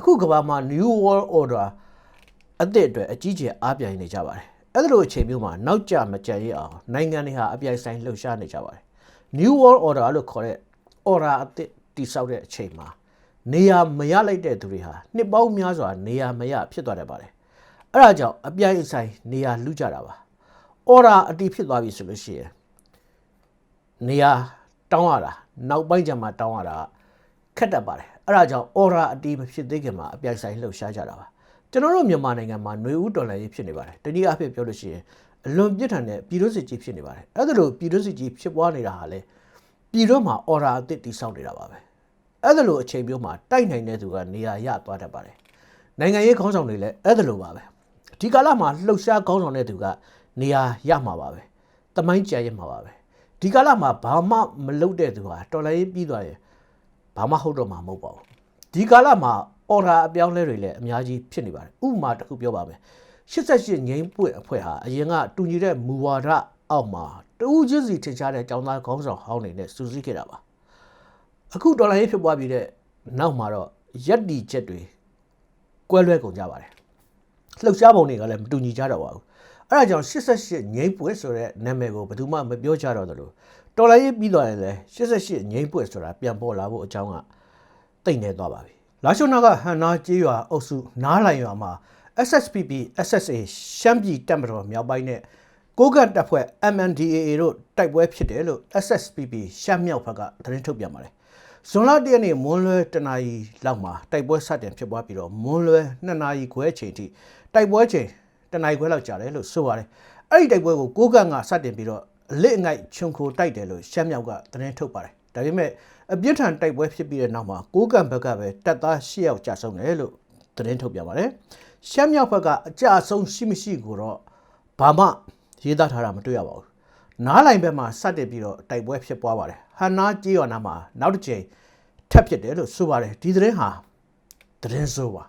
အခုကမ္ဘာမှာ New World Order အသစ်အတွက်အကြီးကျယ်အားပြိုင်နေကြပါတယ်အဲ့ဒါလိုအချိန်မျိုးမှာနောက်ကျမကြံရအောင်နိုင်ငံတွေဟာအပြိုင်ဆိုင်လှုပ်ရှားနေကြပါတယ် New World Order လို့ခေါ်တဲ့ order အသစ်တိဆောက်တဲ့အချိန်မှာနေရာမရလိုက်တဲ့သူတွေဟာနှစ်ပေါင်းများစွာနေရာမရဖြစ်သွားတတ်ပါတယ်အဲ့ဒါကြောင့်အပြိုင်ဆိုင်နေရာလူကြတာပါ order အတီးဖြစ်သွားပြီဆိုလို့ရှိရင်နေရာတောင်းရတာနောက်ပိုင်းကျမှတောင်းရတာခက်တတ်ပါတယ် အဲ့ဒါကြောင့် order အတီးမဖြစ်သေးခင်မှာအပြိုင်ဆိုင်လှုပ်ရှားကြတာပါကျွန်တော်တို့မြန်မာနိုင်ငံမှာຫນွေဦးတော်လှန်ရေးဖြစ်နေပါတယ်တနည်းအားဖြင့်ပြောလို့ရှိရင်အလွန်ပြစ်ထန်တဲ့ပြည်တွင်းစစ်ကြီးဖြစ်နေပါတယ်အဲ့ဒါလိုပြည်တွင်းစစ်ကြီးဖြစ်ပွားနေတာဟာလေပြည်တွင်းမှာ order အသစ်တိဆောက်နေတာပါပဲအဲ့ဒါလိုအချိန်မျိုးမှာတိုက်နိုင်တဲ့သူကနေရာရသွားတတ်ပါတယ်နိုင်ငံရေးခေါင်းဆောင်တွေလည်းအဲ့ဒါလိုပါပဲဒီကာလမှာလှုပ်ရှားခေါင်းဆောင်တဲ့သူကနေရာရမှာပါပဲတမိုင်းကြံရမှာပါပဲဒီကာလမှာဘာမှမလုပ်တဲ့သူဟာတော်လှန်ရေးပြီးသွားရင် ဘာမှဟုတ်တော့မှာမဟုတ်ပါဘူးဒီကာလမှာ order အပြောင်းလဲတွေလည်းအများကြီးဖြစ်နေပါတယ်ဥပမာတစ်ခုပြောပါမယ်88ငိမ့်ပွင့်အဖွဲ့ဟာအရင်ကတူညီတဲ့မူဝါဒအောက်မှာတူးချင်းစီထင်ရှားတဲ့ចောင်းသားခေါင်းဆောင်ဟောင်းတွေနဲ့စူးစီးခဲ့တာပါအခုဒေါ်လာရေးဖြစ်ပွားပြီးတဲ့နောက်မှာတော့ရက်တီချက်တွေကွဲလွဲကုန်ကြပါတယ်လှုပ်ရှားပုံတွေကလည်းမတူညီကြတော့ပါဘူးအဲ့ဒါကြောင့်88ငိမ့်ပွင့်ဆိုတဲ့နာမည်ကိုဘယ်သူမှမပြောကြတော့သလို တော်လိုင်းရေးပြီးသွားရင်လည်း88ငိမ့်ပွင့်ဆိုတာပြန်ပေါ်လာဖို့အကြောင်းကတိတ်နေသွားပါပြီလာရှုနာကဟန်နာကျေးရွာအုပ်စုနားလိုင်ရွာမှာ SSPP SSA ရှမ်းပြည်တပ်မတော်မြောက်ပိုင်းနဲ့ကိုကန့်တပ်ဖွဲ့ MNDAA တို့တိုက်ပွဲဖြစ်တယ်လို့ SSPP ရှမ်းမြောက်ဘက်ကသတင်းထုတ်ပြန်ပါတယ်ဇွန်လ၁ရက်နေ့မွန်းလွဲတနာရီလောက်မှာတိုက်ပွဲစတင်ဖြစ်ပွားပြီးတော့မွန်းလွဲ2နာရီခွဲအချိန်ထိတိုက်ပွဲချိန်တနာရီခွဲလောက်ကြာတယ်လို့ဆိုပါတယ်အဲ့ဒီတိုက်ပွဲကိုကိုကန့်ကစတင်ပြီးတော့ အလစ်အငိုက်ခြုံခိုတိုက်တယ်လို့ရှမ်းမြောက်ကသတင်းထုတ်ပါတယ်ဒါပေမဲ့အပြစ်ထန်တိုက်ပွဲဖြစ်ပြီးတဲ့နောက်မှာကိုကန့်ဘက်ကပဲတပ်သား၈ယောက်ကြာဆုံးတယ်လို့သတင်းထုတ်ပြန်ပါတယ်ရှမ်းမြောက်ဘက်ကအကြအဆုံးရှိမရှိကိုတော့ဘာမှရေးသားထားတာမတွေ့ရပါဘူးနားလိုင်ဘက်မှာစတင်ပြီးတော့တိုက်ပွဲဖြစ်ပွားပါတယ်ဟန်နာကြေးရွာနာမှာနောက်တစ်ချိန်ထပ်ဖြစ်တယ်လို့ဆိုပါတယ်ဒီသတင်းဟာသတင်းဆိုးပါ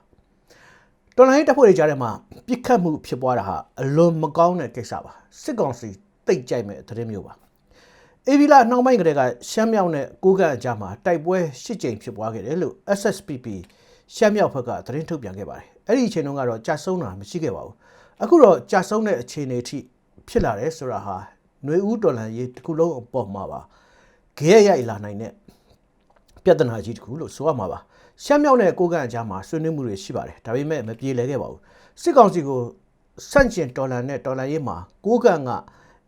တော်လိုင်းတပ်ဖွဲ့တွေကြားထဲမှာပြစ်ခတ်မှုဖြစ်ပွားတာဟာအလွန်မကောင်းတဲ့ကိစ္စပါစစ်ကောင်စီ တိတ်ကြိုက်မဲ့သတင်းမျိုးပါအေဗီလာနှောင်းပိုင်းကလေးကရှမ်းမြောက်နဲ့ကိုကန့်အကြားမှာတိုက်ပွဲ၈ကြိမ်ဖြစ်ပွားခဲ့တယ်လို့ SSPP ရှမ်းမြောက်ဘက်ကသတင်းထုတ်ပြန်ခဲ့ပါတယ်အဲ့ဒီအချိန်တုန်းကတော့ကြာဆုံးတာမရှိခဲ့ပါဘူးအခုတော့ကြာဆုံးတဲ့အခြေအနေအထိဖြစ်လာတယ်ဆိုတာဟာຫນွေဦးတော်လန်ရေးတစ်ခုလုံးအပေါ်မှာပါခဲရရိုက်လာနိုင်တဲ့ပြဿနာကြီးတစ်ခုလို့ဆိုရမှာပါရှမ်းမြောက်နဲ့ကိုကန့်အကြားမှာဆွေးနွေးမှုတွေရှိပါတယ်ဒါပေမဲ့မပြေလည်ခဲ့ပါဘူးစစ်ကောင်စီကိုဆန့်ကျင်တော်လန်နဲ့တော်လန်ရေးမှာကိုကန့်က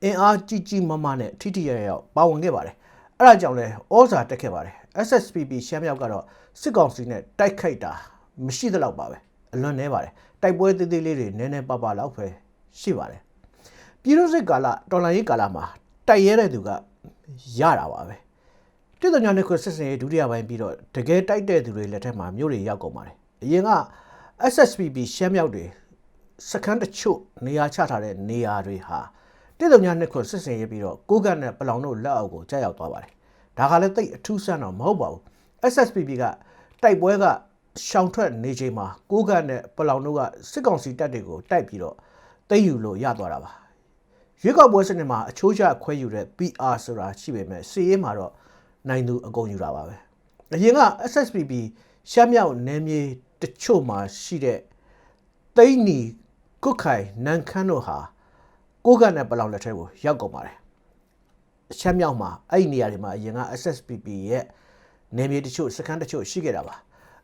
အင်အားကြီးကြီးမားမားနဲ့ထိထိရရရောက်ပါဝင်ခဲ့ပါတယ်အဲ့ဒါကြောင့်လဲဩဇာတက်ခဲ့ပါတယ် SSPP ရှမ်းမြောက်ကတော့စစ်ကောင်စီနဲ့တိုက်ခိုက်တာမရှိသလောက်ပါပဲအလွန်နေပါတယ်တိုက်ပွဲသေးသေးလေးတွေနည်းနည်းပါပါလောက်ပဲရှိပါတယ်ပြည်သူစစ်ကာလတော်လှန်ရေးကာလမှာတိုက်ရဲတဲ့သူကရတာပါပဲတိတညာနဲ့ခွစစ်စင်ရေးဒုတိယပိုင်းပြီးတော့တကယ်တိုက်တဲ့သူတွေလက်ထက်မှာမြို့တွေရောက်ကုန်ပါတယ်အရင်က SSPP ရှမ်းမြောက်တွေစခန်းတချို့နေရာချထားတဲ့နေရာတွေဟာ တိတညာနဲ့ခွစစ်စင်ရေးပြီးတော့ကိုကတ်နဲ့ပလောင်တို့လက်အောက်ကိုကြာရောက်သွားပါတယ်ဒါကလည်းတိတ်အထူးဆန်းတော့မဟုတ်ပါဘူး SSPP ကတိုက်ပွဲကရှောင်ထွက်နေချိန်မှာကိုကတ်နဲ့ပလောင်တို့ကစစ်ကောင်စီတပ်တွေကိုတိုက်ပြီးတော့သိမ်းယူလို့ရသွားတာပါရွေးကောက်ပွဲစနစ်မှာအချိုးကျခွဲယူတဲ့ PR ဆိုတာရှိပေမဲ့စီရေးမှာတော့နိုင်သူအကုန်ယူတာပါပဲအရင်က SSPP ရှမ်းမြောက်နယ်မြေတချို့မှာရှိတဲ့သိန်းနီကုတ်ခိုင်နန်ခမ်းတို့ဟာ ကိုကတ်နဲ့ပလောင်လက်ထဲကိုရောက်ကုန်ပါတယ်ရှမ်းမြောက်မှာအဲ့ဒီနေရာတွေမှာအရင်က SSPP ရဲ့နယ်မြေတချို့စခန်းတချို့ရှိခဲ့တာပါ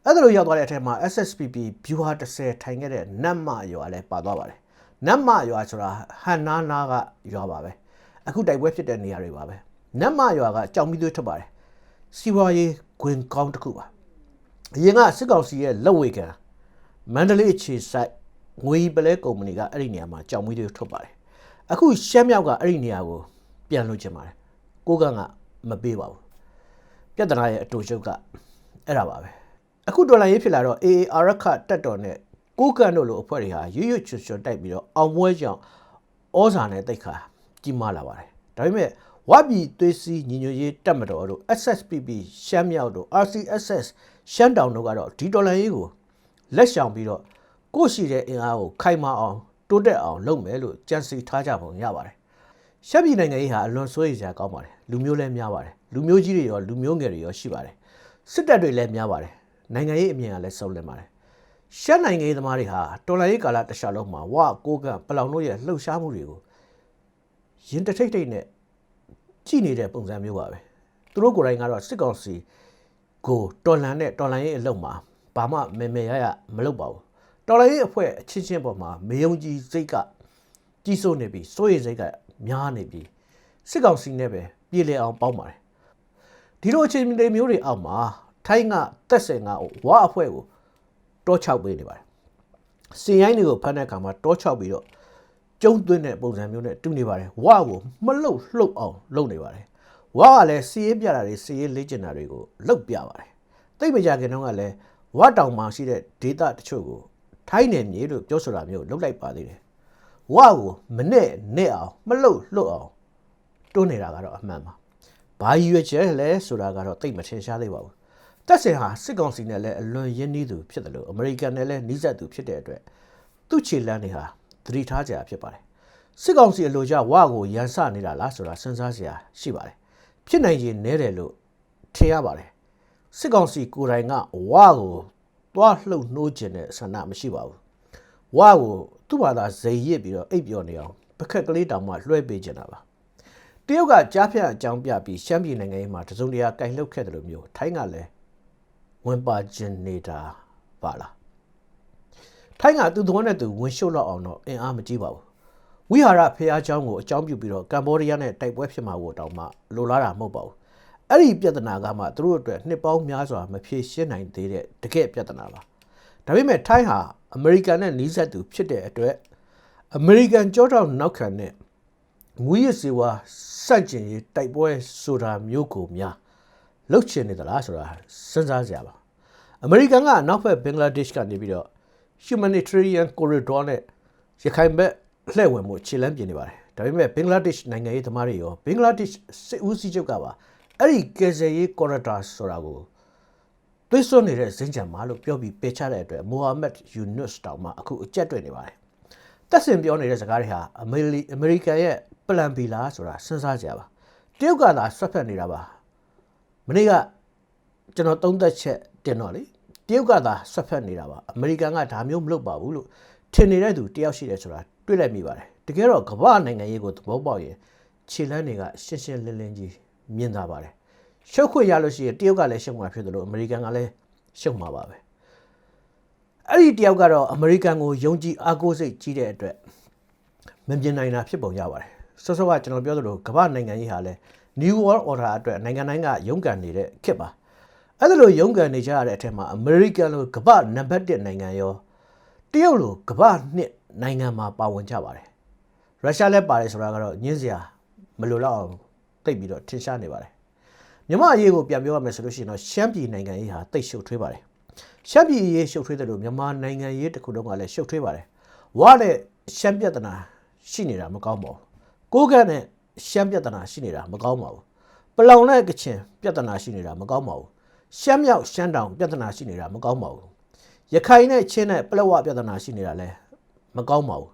အဲ့ဒါလိုရောက်သွားတဲ့အထက်မှာ SSPP ဗျူဟာ30ထိုင်ခဲ့တဲ့နတ်မရွာလည်းပါသွားပါတယ်နတ်မရွာဆိုတာဟန်နာနာကရွာပါပဲအခုတိုက်ပွဲဖြစ်တဲ့နေရာတွေပါပဲနတ်မရွာကကြောင်ပြီးသွေးထွက်ပါတယ်စီဝါရေးဂွင်ကောင်းတစ်ခုပါအရင်ကစစ်ကောင်စီရဲ့လက်ဝေကံမန္တလေးခြေဆိုင်ငွေပလဲကုမ္ပဏီကအဲ့ဒီနေရာမှာကြောင်ပြီးသွေးထွက်ပါတယ် အခုရှမ်းမြောက်ကအဲ့ဒီနေရာကိုပြန်လို့ချင်ပါတယ်ကိုကန့်ကမပေးပါဘူးပြဿနာရဲ့အတူချုပ်ကအဲ့ဒါပါပဲအခုဒေါ်လာရေးဖြစ်လာတော့ AA အာရခတက်တော်နဲ့ကိုကန်တို့လိုအဖွဲ့တွေဟာရွရွချွတ်ချွတ်တိုက်ပြီးတော့အောင်ပွဲကြောင့်ဩဇာနဲ့တိတ်ခါကြီးမားလာပါတယ်ဒါပေမဲ့ဝါပြည်သွေးစည်းညီညွတ်ရေးတပ်မတော်တို့ SSPP ရှမ်းမြောက်တို့ RCSS ရှမ်းတောင်တို့ကတော့ဒီဒေါ်လာရေးကိုလက်ရှောင်ပြီးတော့ကိုရှိတဲ့အင်အားကိုခိုင်မာအောင် တိုးတက်အောင်လုပ်မယ်လို့ကြံစီထားကြပုံရပါတယ်ရှမ်းပြည်နိုင်ငံရေးဟာအလွန်စိုးရိမ်စရာကောင်းပါတယ်လူမျိုးလည်းများပါတယ်လူမျိုးကြီးတွေရောလူမျိုးငယ်တွေရောရှိပါတယ်စစ်တပ်တွေလည်းများပါတယ်နိုင်ငံရေးအမြင်ကလည်းစုံလင်ပါတယ်ရှမ်းနိုင်ငံရေးသမားတွေဟာတော်လိုင်းရေးကာလတစ်ခြားလုံးမှာဝကိုကန့်ပလောင်တို့ရဲ့လှုပ်ရှားမှုတွေကိုရင်တထိတ်ထိတ်နဲ့ကြည်နေတဲ့ပုံစံမျိုးပါပဲသူတို့ကိုယ်တိုင်ကတော့စစ်ကောင်စီကိုတော်လန်တဲ့တော်လန်ရေးအလုပ်မှာဘာမှမေမေရရမလုပ်ပါဘူး တော်လန်ရေးအဖွဲ့အချင်းချင်းပေါ်မှာမေယုံကြည်စိတ်ကကြီးစိုးနေပြီစိုးရိမ်စိတ်ကများနေပြီစစ်ကောင်စီနဲ့ပဲပြည်လည်အောင်ပေါင်းပါတယ်ဒီလိုအခြေအနေမျိုးတွေအောက်မှာထိုင်းကတက်ဆင်ကဝါအဖွဲ့ကိုတောချောက်ပေးနေပါတယ်စင်ရိုင်းတွေကိုဖမ်းတဲ့အခါမှာတောချောက်ပြီးတော့ကျုံသွင်းတဲ့ပုံစံမျိုးနဲ့တူနေပါတယ်ဝါကိုမလှုပ်လှုပ်အောင်လုပ်နေပါတယ်ဝါကလည်းစီးရေးပြတာတွေစီးရေးလေ့ကျင့်တာတွေကိုလှုပ်ပြပါတယ်တိတ်မကြခင်တော့ကလည်းဝါတောင်မှာရှိတဲ့ဒေတာတချို့ကို ထိုင်းနယ်မြေလို့ပြောဆိုတာမျိုးလှုပ်လိုက်ပါသေးတယ်ဝါကိုမနဲ့နဲ့အောင်မလှုပ်လှုပ်အောင်တွန်းနေတာကတော့အမှန်ပါဘာရွေးချယ်လဲဆိုတာကတော့တိတ်မထင်ရှားသေးပါဘူးတက်စင်ဟာစစ်ကောင်စီနဲ့လည်းအလွန်ရင်းနှီးသူဖြစ်တယ်လို့အမေရိကန်နဲ့လည်းနှီးစပ်သူဖြစ်တဲ့အတွက်သူ့ခြေလမ်းတွေဟာသတိထားကြရဖြစ်ပါတယ်စစ်ကောင်စီအလိုကျဝါကိုရန်ဆနေတာလားဆိုတာစဉ်းစားစရာရှိပါတယ်ဖြစ်နိုင်ရင်နဲတယ်လို့ထင်ရပါတယ်စစ်ကောင်စီကိုယ်တိုင်ကဝါကို သွားလှုပ်နှိုးခြင်းတဲ့ဆန္ဒမရှိပါဘူးဝါကိုသူ့ဘာသာဇိရစ်ပြီးတော့အိပ်ပျော်နေအောင်ပခက်ကလေးတောင်မှလွှဲပေးခြင်းတာပါတရုတ်ကကြားဖြတ်အကြောင်းပြပြီးရှမ်းပြည်နိုင်ငံရေးမှာတစုံတရာကင်လှုပ်ခဲ့တယ်လို့မျိုးထိုင်းကလည်းဝင်ပါခြင်းနေတာပါလားထိုင်းကသူ့သဘောနဲ့သူဝင်ရှုပ်လောက်အောင်တော့အင်အားမကြီးပါဘူးဝိဟာရဖះเจ้าကိုအကြောင်းပြုပြီးတော့ကမ္ဘောဒီးယားနဲ့တိုက်ပွဲဖြစ်မှာကိုတောင်မှလိုလားတာမဟုတ်ပါဘူး အဲ့ဒီပြဿနာကမှသူတို့အတွက်နှစ်ပေါင်းများစွာမဖြေရှင်းနိုင်သေးတဲ့တကယ့်ပြဿနာပါဒါပေမဲ့ထိုင်းဟာအမေရိကန်နဲ့နှီးစပ်သူဖြစ်တဲ့အတွက်အမေရိကန်ကြောတောင်နောက်ခံတဲ့ငွေရစီဝါစန့်ကျင်ရေးတိုက်ပွဲဆိုတာမျိုးကိုများလှုပ်ချင်နေသလားဆိုတာစဉ်းစားကြပါအမေရိကန်ကနောက်ဘက်ဘင်္ဂလားဒေ့ရှ်ကနေပြီးတော့ humanitarian corridor နဲ့ရခိုင်ဘက်လှည့်ဝင်မှုခြေလမ်းပြင်နေပါတယ်ဒါပေမဲ့ဘင်္ဂလားဒေ့ရှ်နိုင်ငံရေးသမားတွေရောဘင်္ဂလားဒေ့ရှ်စစ်ဦးစီးချုပ်ကပါ အဲ့ဒီကယ်ဆယ်ရေး corridor ဆိုတာကိုသွေးစွန်းနေတဲ့ဇင်ကြံမှာလို့ပြောပြီးပေချတဲ့အတွက်မိုဟာမက်ယူနွတ်တောင်မှအခုအကြက်တွေ့နေပါတယ်တက်စင်ပြောနေတဲ့စကားတွေဟာအမေရိအမေရိကန်ရဲ့ plan B လားဆိုတာစဉ်းစားကြပါတရုတ်ကသာဆွတ်ဖက်နေတာပါမနေ့ကကျွန်တော်သုံးသက်ချက်တင်တော့လေတရုတ်ကသာဆွတ်ဖက်နေတာပါအမေရိကန်ကဒါမျိုးမလုပ်ပါဘူးလို့ထင်နေတဲ့သူတယောက်ရှိတယ်ဆိုတာတွေ့လိုက်မိပါတယ်တကယ်တော့ကမ္ဘာနိုင်ငံရေးကိုသဘောပေါက်ရင်ခြေလန်းတွေကရှင်းရှင်းလင်းလင်းကြီး မြင်သာပါတယ်ရှုပ်ခွင့်ရလို့ရှိရင်တရုတ်ကလည်းရှုပ်မှာဖြစ်တယ်လို့အမေရိကန်ကလည်းရှုပ်မှာပါပဲအဲ့ဒီတယောက်ကတော့အမေရိကန်ကိုယုံကြည်အားကိုးစိတ်ကြီးတဲ့အတွက်မမြင်နိုင်တာဖြစ်ပုံရပါတယ်ဆော့ဆော့ကကျွန်တော်ပြောသလိုကမ္ဘာနိုင်ငံရေးဟာလည်း New World Order အတွက်နိုင်ငံတိုင်းကရုန်းကန်နေတဲ့ခေတ်ပါအဲ့ဒါလိုရုန်းကန်နေကြရတဲ့အထက်မှာအမေရိကန်လိုကမ္ဘာနံပါတ်1နိုင်ငံရောတရုတ်လိုကမ္ဘာနှစ်နိုင်ငံမှာပါဝင်ကြပါတယ်ရုရှားလည်းပါတယ်ဆိုတာကတော့ညင်းစရာမလိုတော့အောင် တိတ်ပြီးတော့ထင်ရှားနေပါတယ်မြမအရေးကိုပြန်ပြောရမယ်ဆိုလို့ရှိရင်တော့ရှမ်းပြည်နိုင်ငံရေးဟာတိတ်ရှုပ်ထွေးပါတယ်ရှမ်းပြည်ရေးရှုပ်ထွေးတယ်လို့မြန်မာနိုင်ငံရေးတစ်ခုလုံးကလည်းရှုပ်ထွေးပါတယ်ဝါတဲ့ရှမ်းပြဿနာရှိနေတာမကောင်းပါဘူးကိုးကန့်နဲ့ရှမ်းပြဿနာရှိနေတာမကောင်းပါဘူးပလောင်နဲ့ကချင်ပြဿနာရှိနေတာမကောင်းပါဘူးရှမ်းမြောက်ရှမ်းတောင်ပြဿနာရှိနေတာမကောင်းပါဘူးရခိုင်နဲ့ချင်းနဲ့ပလက်ဝပြဿနာရှိနေတာလည်းမကောင်းပါဘူး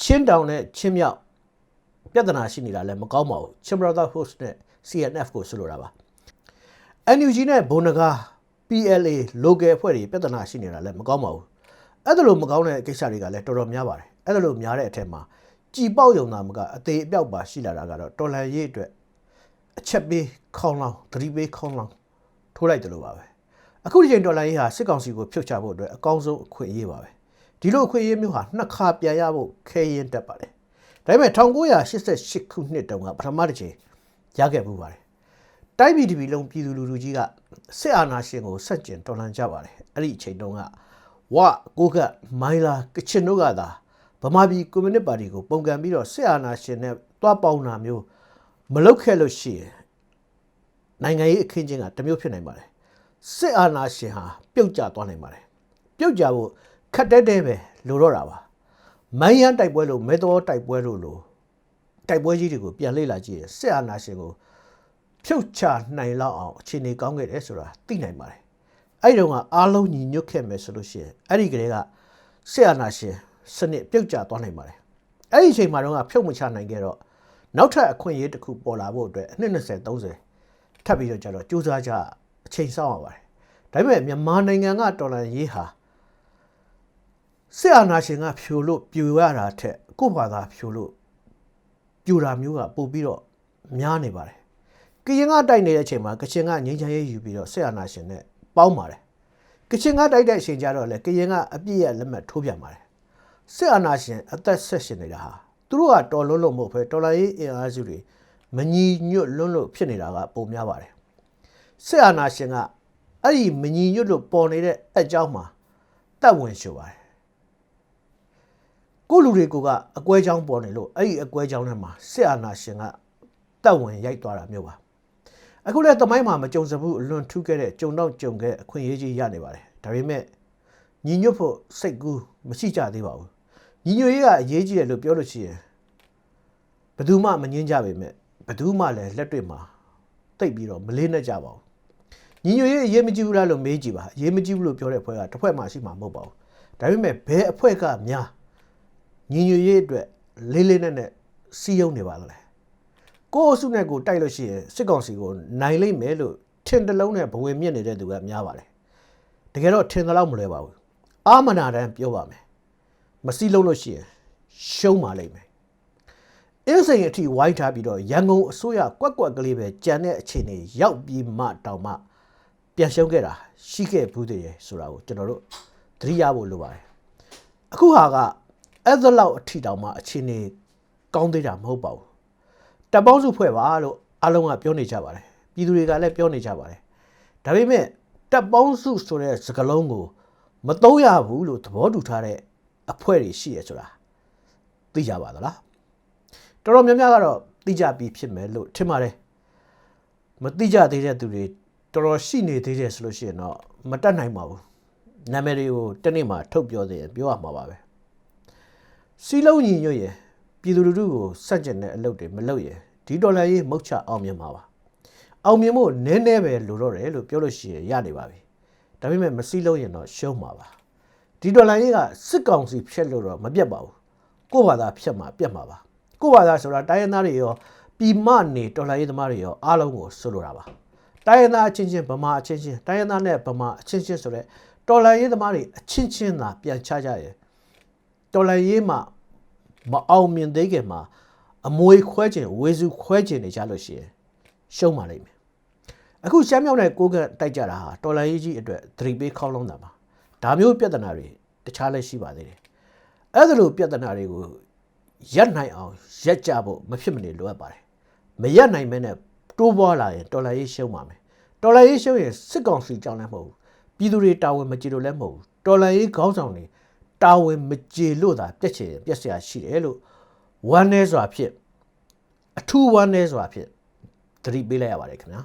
ချင်းတောင်နဲ့ချင်းမြောက် ပြဿနာရှိနေတာလည်းမကောင်းပါဘူးချင်း brother host နဲ့ CNF ကိုဆိုလိုတာပါ NUG နဲ့ဘုံနဂါ PLA local အဖွဲ့တွေပြဿနာရှိနေတာလည်းမကောင်းပါဘူးအဲ့ဒါလိုမကောင်းတဲ့ကိစ္စတွေကလည်းတော်တော်များပါတယ်အဲ့ဒါလိုများတဲ့အထက်မှာကြည်ပေါက်ယုံတာမကအသေးအပြောက်ပါရှိလာတာကတော့တော်လန်ရေးအတွက်အချက်ပေးခေါင်းလောင်းသတိပေးခေါင်းလောင်းထိုးလိုက်တယ်လို့ပါပဲအခုဒီချိန်တော်လန်ရေးဟာစစ်ကောင်စီကိုဖြုတ်ချဖို့အတွက်အကောင်းဆုံးအခွင့်အရေးပါပဲဒီလိုအခွင့်အရေးမျိုးဟာနှစ်ခါပြန်ရဖို့ခဲရင်တက်ပါတယ် ဒါပေမဲ့1988ခုနှစ်တုန်းကပထမတစ်ချိန်ရခဲ့မှုပါတယ်တိုင်းပြည်တပြည်လုံးပြည်သူလူထုကြီးကစစ်အာဏာရှင်ကိုဆက်ကျင်တော်လှန်ကြပါတယ်အဲ့ဒီအချိန်တုန်းကဝကိုကမိုင်းလာကချင်တို့ကသာဗမာပြည်ကွန်မြူနစ်ပါတီကိုပုံကန်ပြီးတော့စစ်အာဏာရှင်နဲ့တွားပေါင်းတာမျိုးမလုပ်ခဲ့လို့ရှိရင်နိုင်ငံရေးအခင်းချင်းကတမျိုးဖြစ်နိုင်ပါတယ်စစ်အာဏာရှင်ဟာပြုတ်ကျသွားနိုင်ပါတယ်ပြုတ်ကျဖို့ခက်တဲတဲပဲလိုတော့တာပါ မိုင်းရန်တိုက်ပွဲလို့မဲတော်တိုက်ပွဲလို့လို့တိုက်ပွဲကြီးတွေကိုပြန်လေ့လာကြည့်ရစစ်အာဏာရှင်ကိုဖြုတ်ချနိုင်လောက်အောင်အခြေအနေကောင်းခဲ့တယ်ဆိုတာသိနိုင်ပါတယ်အဲ့ဒီတော့ကအားလုံးညီညွတ်ခဲ့မယ်ဆိုလို့ရှိရင်အဲ့ဒီကလေးကစစ်အာဏာရှင်စနစ်ပြုတ်ကျသွားနိုင်ပါတယ်အဲ့ဒီအချိန်မှာတော့ဖြုတ်မချနိုင်ခဲ့တော့နောက်ထပ်အခွင့်အရေးတစ်ခုပေါ်လာဖို့အတွက်အနှစ်20 30ထပ်ပြီးတော့ကြတော့ကြိုးစားကြအချိန်စောင့်ရပါတယ်ဒါပေမဲ့မြန်မာနိုင်ငံကတော်လန်ရေးဟာ စစ်အာဏာရှင်ကဖြိုလို့ပြူရတာထက်ကိုယ့်ဘာသာဖြိုလို့ပြူတာမျိုးကပို့ပြီးတော့များနေပါတယ်ကရင်ကတိုက်နေတဲ့အချိန်မှာကချင်ကငင်းချမ်းရေးယူပြီးတော့စစ်အာဏာရှင်နဲ့ပေါင်းပါတယ်ကချင်ကတိုက်တဲ့အချိန်ကျတော့လေကရင်ကအပြည့်ရလက်မှတ်ထိုးပြန်ပါတယ်စစ်အာဏာရှင်အသက်ဆက်ရှင်နေတာဟာသူတို့ကတော်လွန်းလို့မဟုတ်ဘဲတော်လိုင်းရေးအင်အားစုတွေမညီညွတ်လွန်းလို့ဖြစ်နေတာကပုံများပါတယ်စစ်အာဏာရှင်ကအဲ့ဒီမညီညွတ်လို့ပေါ်နေတဲ့အကြောင်းမှာတက်ဝင်ရှိုပါတယ် ကိုလူတွေကိုကအကွဲချောင်းပေါ်နေလို့အဲ့ဒီအကွဲချောင်းထဲမှာစစ်အာဏာရှင်ကတက်ဝင်ရိုက်သွားတာမျိုးပါအခုလည်းတမိုင်းမှာမကြုံစဘူးအလွန်ထူးခဲ့တဲ့ကြုံတော့ကြုံခဲ့အခွင့်အရေးကြီးရနေပါတယ်ဒါပေမဲ့ညီညွတ်ဖို့စိတ်ကူးမရှိကြသေးပါဘူးညီညွတ်ရေးကအရေးကြီးတယ်လို့ပြောလို့ရှိရင်ဘယ်သူမှမငင်းကြပေမဲ့ဘယ်သူမှလည်းလက်တွေ့မှာတိတ်ပြီးတော့မလေးနဲ့ကြပါဘူးညီညွတ်ရေးအရေးမကြီးဘူးလားလို့မေးကြည့်ပါအရေးမကြီးဘူးလို့ပြောတဲ့အဖွဲ့ကတစ်ဖွဲ့မှရှိမှာမဟုတ်ပါဘူးဒါပေမဲ့ဘယ်အဖွဲ့ကများ ညီညွတ်ရေးအတွက်လေးလေးနက်နက်စီးယုံနေပါသလဲကိုယ့်အစုနဲ့ကိုယ်တိုက်လို့ရှိရင်စစ်ကောင်စီကိုနိုင်လိမ့်မယ်လို့ထင်တလုံးနဲ့ဘဝင်မြင့်နေတဲ့သူကများပါတယ်တကယ်တော့ထင်သလောက်မလွယ်ပါဘူးအာမနာတမ်းပြောပါမယ်မစီးလုံးလို့ရှိရင်ရှုံးပါလိမ့်မယ်အင်းစိန်အထိဝိုင်းထားပြီးတော့ရန်ကုန်အစိုးရကွက်ကွက်ကလေးပဲကြံတဲ့အခြေအနေရောက်ပြီးမှတောင်မှပြန်ရှုံးခဲ့တာရှိခဲ့ဘူးတည်းရဲ့ဆိုတာကိုကျွန်တော်တို့သတိရဖို့လိုပါတယ်အခုဟာက အဲ့ဒါလောက်အထီတောင်မှအခြေအနေကောင်းသေးတာမဟုတ်ပါဘူးတပ်ပေါင်းစုဖွဲ့ပါလို့အားလုံးကပြောနေကြပါတယ်ပြည်သူတွေကလည်းပြောနေကြပါတယ်ဒါပေမဲ့တပ်ပေါင်းစုဆိုတဲ့စကားလုံးကိုမသုံးရဘူးလို့သဘောတူထားတဲ့အဖွဲ့တွေရှိရဆိုတာသိကြပါသလားတော်တော်များများကတော့သိကြပြီးဖြစ်မယ်လို့ထင်ပါတယ်မသိကြသေးတဲ့သူတွေတော်တော်ရှိနေသေးတယ်ဆိုလို့ရှိရင်တော့မတတ်နိုင်ပါဘူးနာမည်တွေကိုတစ်နေ့မှထုတ်ပြောသေးရင်ပြောရမှာပါပဲ စီလုံးညီညွတ်ရင်ပြည်သူလူထုကိုစက်ကျင်တဲ့အလုပ်တွေမလုပ်ရင်ဒီဒေါ်လာရေးမုတ်ချအောင်မြင်မှာပါအောင်မြင်ဖို့နည်းနည်းပဲလိုတော့တယ်လို့ပြောလို့ရှိရင်ရနေပါပြီဒါပေမဲ့မစီလုံးရင်တော့ရှုံးမှာပါဒီဒေါ်လာရေးကစစ်ကောင်စီဖြတ်လို့တော့မပြတ်ပါဘူးကိုယ့်ဘာသာဖြတ်မှာပြတ်မှာပါကိုယ့်ဘာသာဆိုတာတိုင်းရင်းသားတွေရောပြည်မနေဒေါ်လာရေးသမားတွေရောအားလုံးကိုဆိုလိုတာပါတိုင်းရင်းသားအချင်းချင်းဗမာအချင်းချင်းတိုင်းရင်းသားနဲ့ဗမာအချင်းချင်းဆိုတဲ့ဒေါ်လာရေးသမားတွေအချင်းချင်းသာပြန်ချကြရဲ့ တော်လန်ရေးမှာမအောင်မြင်သေးခင်မှာအမွေခွဲခြင်းဝေစုခွဲခြင်းနေကြလို့ရှိရင်ရှုံးပါလိမ့်မယ်အခုရှမ်းမြောက်နဲ့ကိုကန့်တိုက်ကြတာဟာတော်လန်ရေးကြီးအတွက်သတိပေးခေါင်းလုံးတာပါဒါမျိုးပြဿနာတွေတခြားလည်းရှိပါသေးတယ်အဲ့ဒါလိုပြဿနာတွေကိုရပ်နိုင်အောင်ရက်ကြဖို့မဖြစ်မနေလိုအပ်ပါတယ်မရက်နိုင်မဲနဲ့တိုးပွားလာရင်တော်လန်ရေးရှုံးပါမယ်တော်လန်ရေးရှုံးရင်စစ်ကောင်စီကြောင့်လည်းမဟုတ်ဘူးပြည်သူတွေတာဝန်မကြည့်လို့လည်းမဟုတ်ဘူးတော်လန်ရေးခေါင်းဆောင်တွေ တာဝန်မကြေလို့သာပြက်ချင်ပြက်စရာရှိတယ်လို့ဝမ်းနေစွာဖြစ်အထူးဝမ်းနေစွာဖြစ်သတိပေးလိုက်ရပါတယ်ခင်ဗျာ